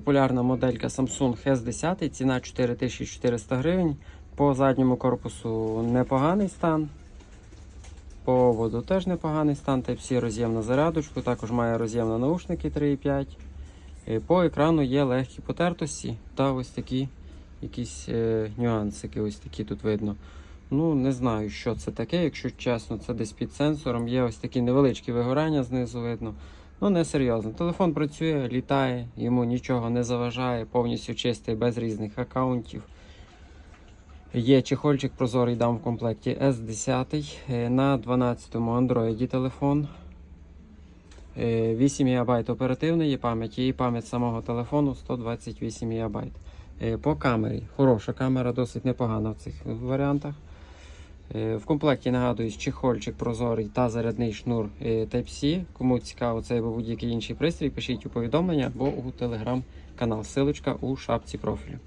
Популярна моделька Samsung S10, ціна 4400 гривень. По задньому корпусу непоганий стан. По воду теж непоганий стан. Type-C роз'єм на зарядочку, також має роз'єм на наушники 3.5. Е, По екрану є легкі потертості та ось такі якісь е, нюансики, ось такі тут видно. Ну, не знаю, що це таке, якщо чесно, це десь під сенсором. Є ось такі невеличкі вигорання знизу видно. Ну, не серйозно. Телефон працює, літає, йому нічого не заважає, повністю чистий, без різних аккаунтів. Є чехольчик прозорий дам в комплекті S10 е, на 12-му Android телефон. Е, 8 ГБ оперативної пам'яті і пам'ять самого телефону 128 ГБ. Е, По камері. Хороша камера, досить непогана в цих варіантах. Е, В комплекті нагадую, чехольчик прозорий та зарядний шнур е, Type-C. Кому цікаво цей або будь-який інший пристрій, пишіть у повідомлення або у телеграм-канал. Силочка у шапці профілю.